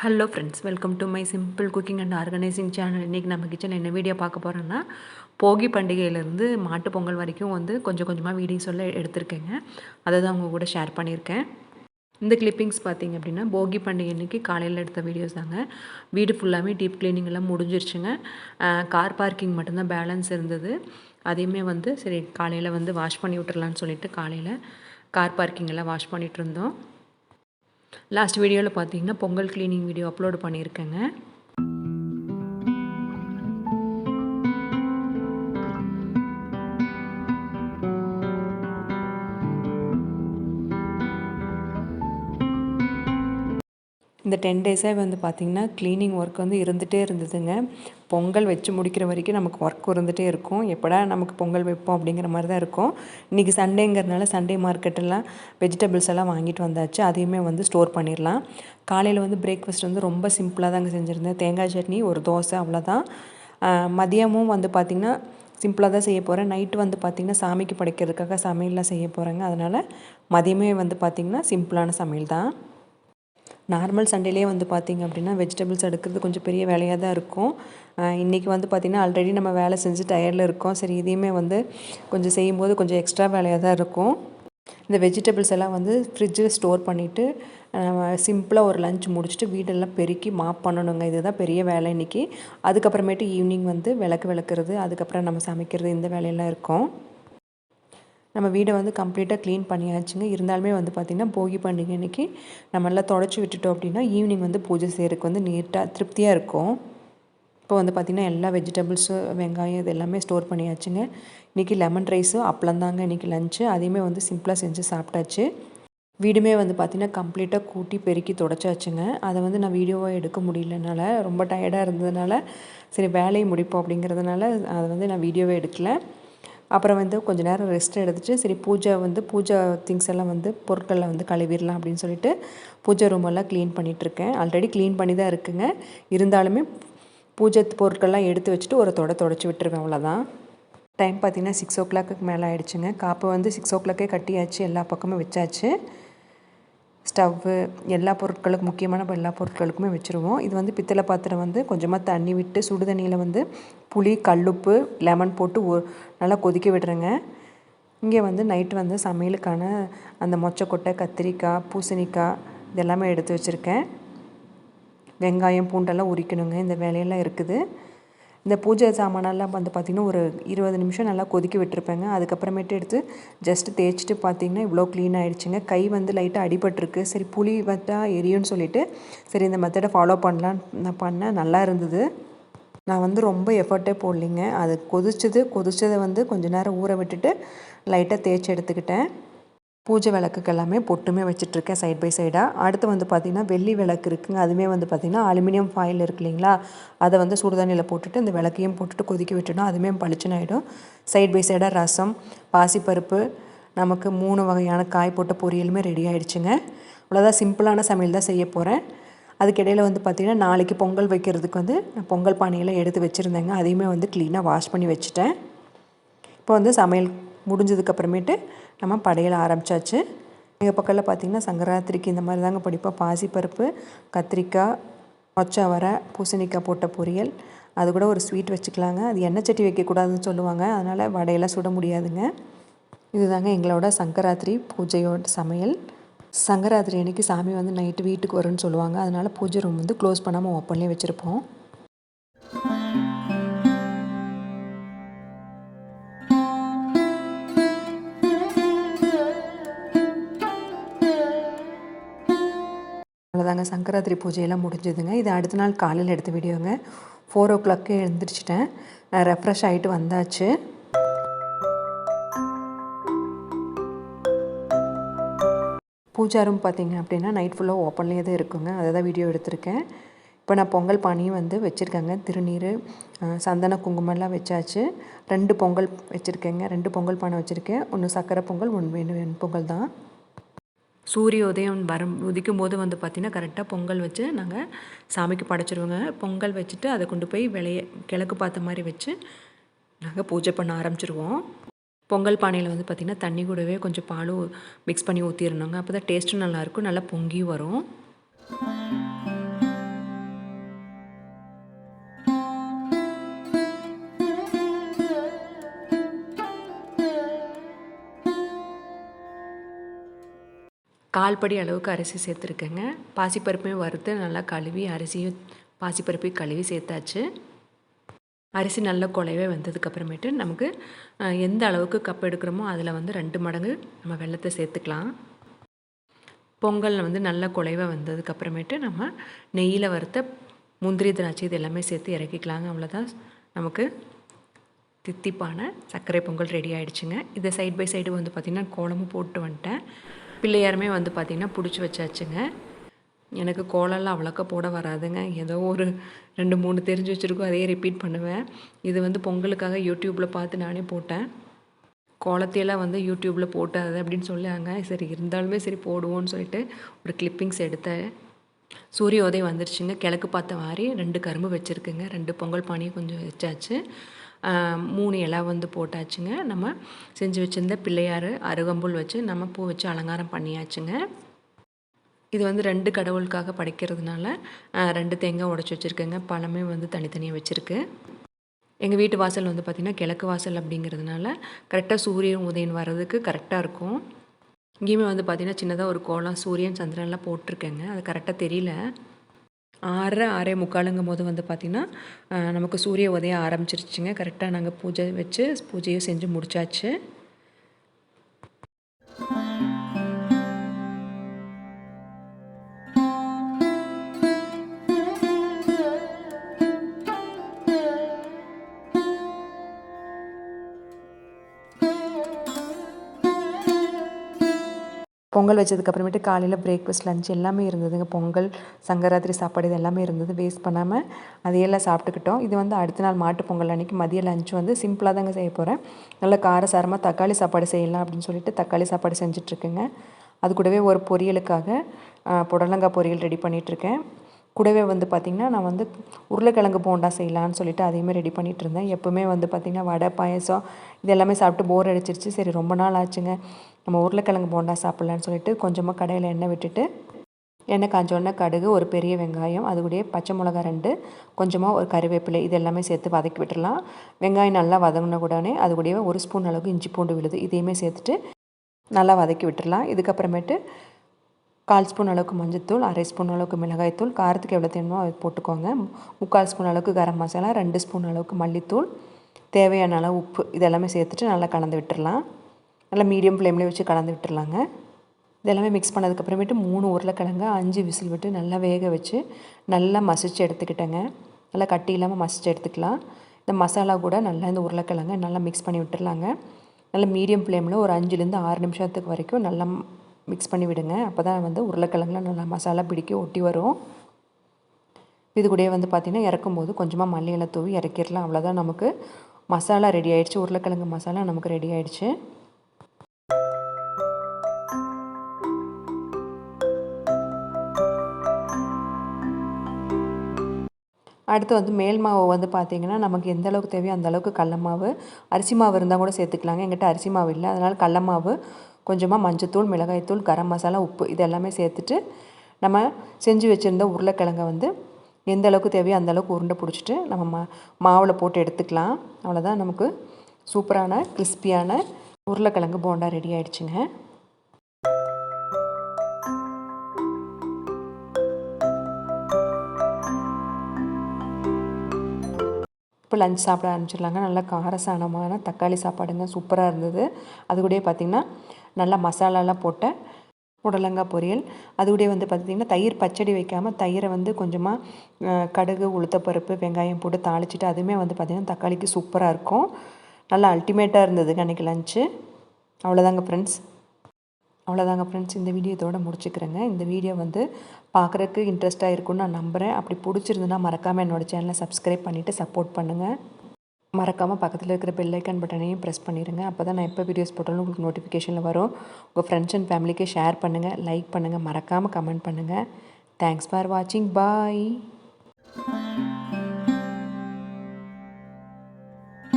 Hello friends welcome to my simple cooking and organizing channel இன்றைக்கி நம்ம கிச்சனில் என்ன வீடியோ பார்க்க போகிறோன்னா போகி பண்டிகையிலேருந்து மாட்டு பொங்கல் வரைக்கும் வந்து கொஞ்சம் கொஞ்சமாக வீடியோ சொல்ல எடுத்திருக்கேங்க. அதை தான் அவங்க கூட ஷேர் பண்ணியிருக்கேன். இந்த கிளிப்பிங்ஸ் பார்த்தீங்க அப்படின்னா போகி பண்டிகை அன்றைக்கி காலையில் எடுத்த வீடியோஸ் தாங்க. வீடு ஃபுல்லாகவே டீப் கிளீனிங் எல்லாம் முடிஞ்சிருச்சுங்க. கார் பார்க்கிங் மட்டும்தான் பேலன்ஸ் இருந்தது. அதையுமே வந்து சரி காலையில் வந்து வாஷ் பண்ணி விட்டுறலான்னு சொல்லிட்டு காலையில் கார் பார்க்கிங் எல்லாம் வாஷ் பண்ணிகிட்டு இருந்தோம். லாஸ்ட் வீடியோவில் பார்த்தீங்கன்னா பொங்கல் க்ளீனிங் வீடியோ அப்லோடு பண்ணியிருக்கேங்க. இந்த டென் டேஸாக வந்து பார்த்திங்கன்னா க்ளீனிங் ஒர்க் வந்து இருந்துகிட்டே இருந்ததுங்க. பொங்கல் வச்சு முடிக்கிற வரைக்கும் நமக்கு ஒர்க் இருந்துகிட்டே இருக்கும். எப்படா நமக்கு பொங்கல் வைப்போம் அப்படிங்கிற மாதிரி தான் இருக்கும். இன்றைக்கி சண்டேங்கிறதுனால சண்டே மார்க்கெட்டெல்லாம் வெஜிடபிள்ஸ் எல்லாம் வாங்கிட்டு வந்தாச்சு. அதையுமே வந்து ஸ்டோர் பண்ணிடலாம். காலையில் வந்து பிரேக்ஃபாஸ்ட் வந்து ரொம்ப சிம்பிளாக தாங்க செஞ்சுருந்தேன். தேங்காய் சட்னி ஒரு தோசை அவ்வளோதான் மதியமும் வந்து பார்த்திங்கன்னா சிம்பிளாக தான் செய்ய போகிறேன் நைட்டு வந்து பார்த்திங்கன்னா சாமிக்கு படைக்கிறதுக்காக சமையல்லாம் செய்ய போகிறேங்க அதனால் மதியமே வந்து பார்த்திங்கன்னா சிம்பிளான சமையல் தான். நார்மல் சண்டேலேயே வந்து பார்த்திங்க அப்படின்னா வெஜிடபிள்ஸ் எடுக்கிறது கொஞ்சம் பெரிய வேலையாக தான் இருக்கும். இன்றைக்கி வந்து பார்த்திங்கன்னா ஆல்ரெடி நம்ம வேலை செஞ்சு டயர்டில் இருக்கோம். சரி இதையுமே வந்து கொஞ்சம் செய்யும்போது கொஞ்சம் எக்ஸ்ட்ரா வேலையாக தான் இருக்கும். இந்த வெஜிடபிள்ஸ் எல்லாம் வந்து ஃப்ரிட்ஜில் ஸ்டோர் பண்ணிவிட்டு சிம்பிளாக ஒரு லஞ்ச் முடிச்சுட்டு வீடெல்லாம் பெருக்கி மாப் பண்ணணுங்க. இதுதான் பெரிய வேலை இன்றைக்கி அதுக்கப்புறமேட்டு ஈவினிங் வந்து விளக்கு விளக்குறது அதுக்கப்புறம் நம்ம சமைக்கிறது இந்த வேலையெல்லாம் இருக்கும். நம்ம வீடை வந்து கம்ப்ளீட்டாக க்ளீன் பண்ணியாச்சுங்க. இருந்தாலுமே வந்து பார்த்திங்கன்னா போகி பண்டிகை அன்றைக்கி நம்ம எல்லாம் தொடச்சி விட்டுட்டோம் அப்படின்னா ஈவினிங் வந்து பூஜை செய்கிறதுக்கு வந்து நீட்டாக திருப்தியாக இருக்கும். இப்போ வந்து பார்த்திங்கன்னா எல்லா வெஜிடபிள்ஸு வெங்காயம் இது எல்லாமே ஸ்டோர் பண்ணியாச்சுங்க. இன்றைக்கி லெமன் ரைஸும் அப்பளம் தாங்க இன்றைக்கி லஞ்சு அதையுமே வந்து சிம்பிளாக செஞ்சு சாப்பிட்டாச்சு. வீடுமே வந்து பார்த்திங்கன்னா கம்ப்ளீட்டாக கூட்டி பெருக்கி தொடச்சாச்சுங்க. அதை வந்து நான் வீடியோவாக எடுக்க முடியலனால ரொம்ப டயர்டாக இருந்ததுனால சரி வேலையை முடிப்போம் அப்படிங்கிறதுனால அதை வந்து நான் வீடியோவே எடுக்கலை. அப்புறம் வந்து கொஞ்சம் நேரம் ரெஸ்ட் எடுத்துட்டு சரி பூஜை வந்து பூஜை திங்ஸ் எல்லாம் வந்து பொருட்களை வந்து கழுவிடலாம் அப்படின்னு சொல்லிட்டு பூஜை ரூமெல்லாம் க்ளீன் பண்ணிகிட்ருக்கேன் ஆல்ரெடி க்ளீன் பண்ணி தான் இருக்குங்க. இருந்தாலுமே பூஜை பொருட்கள்லாம் எடுத்து வச்சுட்டு ஒரு தொடை தொடச்சி விட்டுருவேன் அவ்வளோதான் டைம் பார்த்திங்கன்னா சிக்ஸ் ஓ கிளாக்கு மேலே ஆகிடுச்சுங்க காப்பை வந்து சிக்ஸ் ஓ கிளாக்கே கட்டியாச்சு எல்லா பக்கமும் வச்சாச்சு. ஸ்டவ்வு எல்லா பொருட்களுக்கும் முக்கியமான எல்லா பொருட்களுக்குமே வச்சுருவோம். இது வந்து பித்தளை பாத்திரம் வந்து கொஞ்சமாக தண்ணி விட்டு சுடு தண்ணியில் வந்து புளி கல்லுப்பு லெமன் போட்டு நல்லா கொதிக்க விடுறேங்க. இங்கே வந்து நைட்டு வந்து சமையலுக்கான அந்த மொச்சக்கொட்டை கத்திரிக்காய் பூசணிக்காய் இதெல்லாமே எடுத்து வச்சுருக்கேன். வெங்காயம் பூண்டெல்லாம் உரிக்கணுங்க. இந்த வேலையெல்லாம் இருக்குது. இந்த பூஜை சாமானெல்லாம் வந்து பார்த்திங்கன்னா ஒரு இருபது நிமிஷம் நல்லா கொதிக்க விட்டுருப்பேங்க. அதுக்கப்புறமேட்டு எடுத்து ஜஸ்ட்டு தேய்ச்சிட்டு பார்த்திங்கன்னா இவ்வளோ க்ளீன் ஆகிடுச்சிங்க கை வந்து லைட்டாக அடிபட்டிருக்கு. சரி புளி வட்டா எரியும்னு சொல்லிட்டு சரி இந்த மெத்தடை ஃபாலோ பண்ணலான்னு நான் பண்ணேன். நல்லா இருந்தது. நான் வந்து ரொம்ப எஃபர்ட்டே போடலிங்க. அது கொதிச்சது கொதிச்சதை வந்து கொஞ்ச நேரம் ஊற விட்டுட்டு லைட்டாக தேய்ச்சி எடுத்துக்கிட்டேன். பூஜை விளக்குக்கு எல்லாமே பொட்டுமே வச்சுட்ருக்கேன் சைட் பை சைடாக அடுத்து வந்து பார்த்திங்கன்னா வெள்ளி விளக்கு இருக்குங்க. அதுவுமே வந்து பார்த்திங்கன்னா அலுமினியம் ஃபாயில் இருக்கு இல்லைங்களா? அதை வந்து சுடுதண்ணியில் போட்டுட்டு இந்த விளக்கையும் போட்டுட்டு கொதிக்க விட்டுட்டோம் அதுவுமே பளிச்சுன்னு ஆகிடும் சைட் பை சைடாக ரசம் பாசிப்பருப்பு நமக்கு மூணு வகையான காய் போட்ட பொரியலுமே ரெடி ஆகிடுச்சுங்க அவ்வளோதான் சிம்பிளான சமையல் தான் செய்ய போகிறேன் அதுக்கிடையில் வந்து பார்த்திங்கன்னா நாளைக்கு பொங்கல் வைக்கிறதுக்கு வந்து நான் பொங்கல் பானையெல்லாம் எடுத்து வச்சுருந்தேங்க. அதையுமே வந்து க்ளீனாக வாஷ் பண்ணி வச்சுட்டேன். இப்போ வந்து சமையல் முடிஞ்சதுக்கப்புறமேட்டு நம்ம படையல் ஆரம்பித்தாச்சு எங்கள் பக்கத்தில் பார்த்திங்கன்னா சங்கராத்திரிக்கு இந்த மாதிரி தாங்க படிப்போம் பாசிப்பருப்பு கத்திரிக்காய் மொச்சவரை பூசணிக்காய் போட்ட பொரியல். அது கூட ஒரு ஸ்வீட் வச்சுக்கலாங்க. அது எண்ணெய் சட்டி வைக்கக்கூடாதுன்னு சொல்லுவாங்க. அதனால் வடையெல்லாம் சுட முடியாதுங்க. இதுதாங்க எங்களோட சங்கராத்திரி பூஜையோட சமையல். சங்கராத்திரி அன்றைக்கி சாமி வந்து நைட்டு வீட்டுக்கு வரும்னு சொல்லுவாங்க. அதனால் பூஜை ரூம் வந்து க்ளோஸ் பண்ணாமல் ஓப்பன்லேயே வச்சுருப்போம். அவ்வளோதாங்க சங்கராத்திரி பூஜையெல்லாம் முடிஞ்சதுங்க. இது அடுத்த நாள் காலையில் எடுத்த வீடியோங்க. ஃபோர் ஓ கிளாக்கே எழுந்திரிச்சிட்டேன். நான் ரெஃப்ரெஷ் ஆகிட்டு வந்தாச்சு. பூஜா ரூம் பார்த்திங்க அப்படின்னா நைட் ஃபுல்லாக ஓப்பன்லேயே தான் இருக்குங்க. அதை தான் வீடியோ எடுத்திருக்கேன். இப்போ நான் பொங்கல் பானையும் வந்து வச்சுருக்கேங்க. திருநீர் சந்தன குங்குமம்லாம் வச்சாச்சு. ரெண்டு பொங்கல் வச்சுருக்கேங்க. ரெண்டு பொங்கல் பானை வச்சுருக்கேன். ஒன்று சக்கரை பொங்கல் ஒன்று வெண் பொங்கல் தான். சூரிய உதயம் வரும் உதிக்கும் போது வந்து பார்த்திங்கன்னா கரெக்டாக பொங்கல் வச்சு நாங்கள் சாமிக்கு படைச்சிருவோங்க. பொங்கல் வச்சுட்டு அதை கொண்டு போய் விளைய கிழக்கு பார்த்த மாதிரி வச்சு நாங்கள் பூஜை பண்ண ஆரம்பிச்சிருவோம். பொங்கல் பானையில் வந்து பார்த்திங்கன்னா தண்ணி கூடவே கொஞ்சம் பாலும் மிக்ஸ் பண்ணி ஊற்றிடணுங்க அப்போ தான் டேஸ்ட்டும் நல்லாயிருக்கும் நல்லா பொங்கியும் வரும். கால்படி அளவுக்கு அரிசி சேர்த்துருக்கேங்க. பாசிப்பருப்பையும் வறுத்து நல்லா கழுவி அரிசியும் பாசிப்பருப்பையும் கழுவி சேர்த்தாச்சு. அரிசி நல்ல குலைவே வந்ததுக்கப்புறமேட்டு நமக்கு எந்த அளவுக்கு கப் எடுக்கிறோமோ அதில் வந்து ரெண்டு மடங்கு நம்ம வெள்ளத்தை சேர்த்துக்கலாம். பொங்கல் வந்து நல்ல குலைவை வந்ததுக்கப்புறமேட்டு நம்ம நெய்யில் வறுத்த முந்திரி திராட்சை இது எல்லாமே சேர்த்து இறக்கிக்கலாங்க. அவ்வளோதான் நமக்கு தித்திப்பான சர்க்கரை பொங்கல் ரெடி ஆகிடுச்சுங்க இதை சைட் பை சைடு வந்து பார்த்திங்கன்னா கோலமும் போட்டு வந்துட்டேன். பிள்ளையாருமே வந்து பார்த்திங்கன்னா பிடிச்சி வச்சாச்சுங்க. எனக்கு கோலம்லாம் அவ்வளோக்கா போட வராதுங்க. ஏதோ ஒரு ரெண்டு மூணு தெரிஞ்சு வச்சுருக்கோம் அதையே ரிப்பீட் பண்ணுவேன். இது வந்து பொங்கலுக்காக யூடியூப்பில் பார்த்து நானே போட்டேன். கோலத்தையெல்லாம் வந்து யூடியூப்பில் போட்டாது அப்படின்னு சொல்லாங்க சரி இருந்தாலுமே சரி போடுவோன்னு சொல்லிட்டு ஒரு கிளிப்பிங்ஸ் எடுத்தேன். சூரிய உதயம் வந்துருச்சுங்க. கிழக்கு பார்த்த மாதிரி ரெண்டு கரும்பு வச்சுருக்குங்க. ரெண்டு பொங்கல் பானையும் கொஞ்சம் வச்சாச்சு. மூணு இலை வந்து போட்டாச்சுங்க. நம்ம செஞ்சு வச்சுருந்த பிள்ளையார் அருகம்புல் வச்சு நம்ம பூ வச்சு அலங்காரம் பண்ணியாச்சுங்க. இது வந்து ரெண்டு கடவுளுக்காக படைக்கிறதுனால ரெண்டு தேங்காய் உடச்சி வச்சுருக்கேங்க. பழமே வந்து தனித்தனியாக வச்சுருக்கு. எங்கள் வீட்டு வாசல் வந்து பார்த்திங்கன்னா கிழக்கு வாசல் அப்படிங்கிறதுனால கரெக்டாக சூரியன் உதயன் வர்றதுக்கு கரெக்டாக இருக்கும். இங்கேயுமே வந்து பார்த்திங்கன்னா சின்னதாக ஒரு கோலம் சூரியன் சந்திரன்லாம் போட்டிருக்கேங்க. அது கரெக்டாக தெரியல. ஆறரை ஆறே முக்காலுங்கும் போது வந்து பார்த்திங்கன்னா நமக்கு சூரிய உதயம் ஆரம்பிச்சிருச்சுங்க. கரெக்டாக நாங்கள் பூஜை வச்சு பூஜையும் செஞ்சு முடிச்சாச்சு. பொங்கல் வச்சதுக்கப்புறமேட்டு காலையில் பிரேக்ஃபாஸ்ட் லஞ்ச் எல்லாமே இருந்ததுங்க. பொங்கல் சங்கராத்திரி சாப்பாடு இது எல்லாமே இருந்தது. வேஸ்ட் பண்ணாமல் அதையெல்லாம் சாப்பிட்டுக்கிட்டோம். இது வந்து அடுத்த நாள் மாட்டு பொங்கல் அன்றைக்கி மதிய லஞ்ச் வந்து சிம்பிளாக தாங்க செய்ய போகிறேன் நல்லா காரசாரமாக தக்காளி சாப்பாடு செய்யலாம் அப்படின்னு சொல்லிட்டு தக்காளி சாப்பாடு செஞ்சிட்ருக்கேங்க அது கூடவே ஒரு பொரியலுக்காக புடலங்காய் பொரியல் ரெடி பண்ணிகிட்ருக்கேன் கூடவே வந்து பார்த்திங்கன்னா நான் வந்து உருளைக்கிழங்கு போண்டா செய்யலான்னு சொல்லிட்டு அதையுமே ரெடி பண்ணிகிட்டு இருந்தேன். எப்போவுமே வந்து பார்த்திங்கன்னா வடை பாயசம் இது எல்லாமே சாப்பிட்டு போர் அடிச்சிருச்சு. சரி ரொம்ப நாள் ஆச்சுங்க. நம்ம உருளைக்கிழங்கு போண்டா சாப்பிட்லான்னு சொல்லிட்டு கொஞ்சமாக கடையில் எண்ணெய் விட்டுட்டு எண்ணெய் காஞ்சோடனே கடுகு ஒரு பெரிய வெங்காயம் அது கூடயே பச்சை மிளகா ரெண்டு கொஞ்சமாக ஒரு கருவேப்பிலை இது எல்லாமே சேர்த்து வதக்கி விட்டுடலாம். வெங்காயம் நல்லா வதங்கின உடனே அது கூடயே ஒரு ஸ்பூன் அளவுக்கு இஞ்சி பூண்டு விழுது இதையுமே சேர்த்துட்டு நல்லா வதக்கி விட்டுடலாம். இதுக்கப்புறமேட்டு கால் ஸ்பூன் அளவுக்கு மஞ்சத்தூள் அரை ஸ்பூன் அளவுக்கு மிளகாய்த்தூள் காரத்துக்கு எவ்வளோ தேவையோ அது போட்டுக்கோங்க. முக்கால் ஸ்பூன் அளவுக்கு கரம் மசாலா ரெண்டு ஸ்பூன் அளவுக்கு மல்லித்தூள். தேவையான அளவு உப்பு இதெல்லாமே சேர்த்துட்டு நல்லா கலந்து விட்டுடலாம் நல்லா மீடியம் ஃப்ளேம்லேயே வச்சு கலந்து விட்டுடலாங்க இதெல்லாமே மிக்ஸ் பண்ணதுக்கப்புறமேட்டு மூணு உருளைக்கிழங்கு அஞ்சு விசில் விட்டு நல்லா வேக வச்சு நல்லா மசிச்சு எடுத்துக்கிட்டேங்க. நல்லா கட்டி இல்லாமல் மசிச்சு எடுத்துக்கலாம். இந்த மசாலா கூட நல்லா இந்த உருளைக்கிழங்கு நல்லா மிக்ஸ் பண்ணி விட்டுடலாங்க நல்லா மீடியம் ஃப்ளேமில் ஒரு அஞ்சுலேருந்து ஆறு நிமிஷத்துக்கு வரைக்கும் நல்லா மிக்ஸ் பண்ணி விடுங்க. அப்போ தான் வந்து உருளைக்கிழங்குல நல்லா மசாலா பிடிக்க ஒட்டி வரும். இது கூடயே வந்து பார்த்திங்கன்னா இறக்கும்போது கொஞ்சமாக மல்லியெல்லாம் தூவி இறக்கிடலாம். அவ்வளோதான் நமக்கு மசாலா ரெடி ஆயிடுச்சு. உருளைக்கிழங்கு மசாலா நமக்கு ரெடி ஆயிடுச்சு. அடுத்து வந்து மேல் மாவு வந்து பார்த்திங்கன்னா நமக்கு எந்த அளவுக்கு தேவையோ அந்த அளவுக்கு கடல மாவு அரிசி மாவு இருந்தால் கூட சேர்த்துக்கலாங்க. எங்கிட்ட அரிசி மாவு இல்லை. அதனால் கடல மாவு கொஞ்சமாக மஞ்சத்தூள் மிளகாய்த்தூள் கரம் மசாலா உப்பு இது எல்லாமே சேர்த்துட்டு நம்ம செஞ்சு வச்சுருந்த உருளைக்கிழங்கை வந்து எந்த அளவுக்கு தேவையோ அந்த அளவுக்கு உருண்டை பிடிச்சிட்டு நம்ம மா மாவில் போட்டு எடுத்துக்கலாம். அவ்வளோதான் நமக்கு சூப்பரான கிறிஸ்பியான உருளைக்கிழங்கு போண்டா ரெடி ஆயிடுச்சுங்க. இப்போ லஞ்ச் சாப்பிட ஆரம்பிச்சிடலாங்க. நல்லா காரசானமான தக்காளி சாப்பாடுங்க. சூப்பராக இருந்தது. அது கூட பார்த்திங்கன்னா நல்லா மசாலாலாம் போட்ட புடலங்காய் பொரியல். அது வந்து பார்த்திங்கன்னா தயிர் பச்சடி வைக்காமல் தயிரை வந்து கொஞ்சமாக கடுகு உளுத்தப்பருப்பு வெங்காயம் போட்டு தாளிச்சிட்டு அதுவுமே வந்து பார்த்திங்கன்னா தக்காளிக்கு சூப்பராக இருக்கும். நல்லா அல்டிமேட்டாக இருந்ததுங்க அன்றைக்கி லஞ்சு அவ்வளோதாங்க ஃப்ரெண்ட்ஸ் அவ்வளோதாங்க ஃப்ரெண்ட்ஸ் இந்த வீடியோ இதோட முடிச்சுக்கிறேங்க. இந்த வீடியோ வந்து பார்க்குறதுக்கு இன்ட்ரெஸ்ட்டாக இருக்கும்னு நான் நம்புகிறேன் அப்படி பிடிச்சிருந்துன்னா மறக்காமல் என்னோடய சேனலை சப்ஸ்கிரைப் பண்ணிவிட்டு சப்போர்ட் பண்ணுங்கள் மறக்காமல் பக்கத்தில் இருக்கிற பெல் ஐக்கான் பட்டனையும் ப்ரெஸ் பண்ணிடுங்க அப்போ தான் நான் எப்போ வீடியோஸ் போட்டாலும் உங்களுக்கு நோட்டிஃபிகேஷனில் வரும். உங்கள் ஃப்ரெண்ட்ஸ் அண்ட் ஃபேமிலிக்கு ஷேர் பண்ணுங்கள் லைக் பண்ணுங்கள் மறக்காமல் கமெண்ட் பண்ணுங்கள் தேங்க்ஸ் ஃபார் வாட்சிங் பாய்